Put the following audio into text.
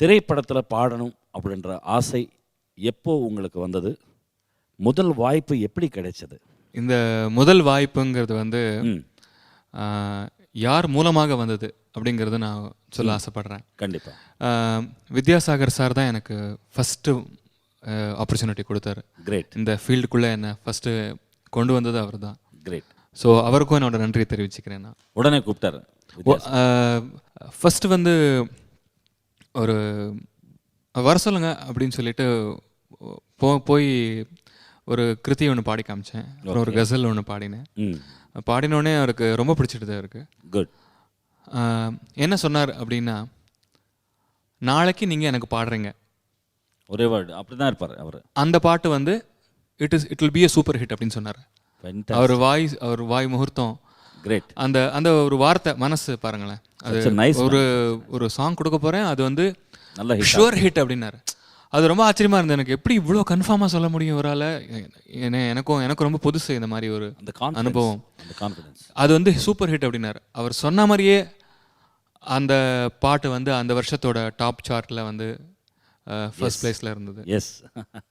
திரைப்படத்தில் பாடணும் அப்படின்ற ஆசை எப்போ உங்களுக்கு வந்தது? முதல் வாய்ப்பு எப்படி கிடைச்சது? இந்த முதல் வாய்ப்புங்கிறது வந்து யார் மூலமாக வந்தது அப்படிங்கிறத நான் சொல்ல ஆசைப்படுறேன். கண்டிப்பாக வித்யாசாகர் சார் தான் எனக்கு ஃபஸ்ட்டு ஆப்பர்ச்சுனிட்டி கொடுத்தாரு. கிரேட் இந்த ஃபீல்டுக்குள்ளே என்னை ஃபஸ்ட்டு கொண்டு வந்தது அவர் தான். கிரேட் ஸோ அவருக்கும் என்னோட நன்றியை தெரிவிச்சுக்கிறேன் நான். உடனே கூப்பிட்டாரு ஃபஸ்ட்டு வந்து ஒரு வர சொல்லுங்க அப்படின்னு சொல்லிட்டு போ போய் ஒரு கிருதி ஒன்று பாடி காமிச்சேன். அப்புறம் ஒரு கசல் ஒன்று பாடினேன். பாடினோடனே அவருக்கு ரொம்ப பிடிச்சிடுது அவருக்கு. குட். ஆஹ், என்ன சொன்னார் அப்படின்னா நாளைக்கு நீங்கள் எனக்கு பாடுறீங்க. ஒரே வேர்டு அப்படி தான் இருப்பார் அவர். அந்த பாட்டு வந்து it is it will be a super hit அப்படின்னு சொன்னார். அவர் வாய் அவர் வாய் முகூர்த்தம். கிரேட் அந்த அந்த ஒரு வார்த்தை மனசு பாருங்களேன். அது nice ஒரு ஒரு சாங் கொடுக்க போறேன். அது வந்து நல்ல ஷுவர் ஹிட் அப்படின்னாரு. அது ரொம்ப ஆச்சரியமா இருந்தது எனக்கு. எப்படி இவ்வளோ கன்ஃபார்மாக சொல்ல முடியும் ஒரு ஆள ஏன்னா எனக்கும் எனக்கு ரொம்ப புதுசு இந்த மாதிரி ஒரு அனுபவம். அது வந்து சூப்பர் ஹிட் அப்படின்னாரு. அவர் சொன்ன மாதிரியே அந்த பாட்டு வந்து அந்த வருஷத்தோட டாப் சார்ட்டில் வந்து ஃபர்ஸ்ட் பிளேஸில் இருந்தது. எஸ்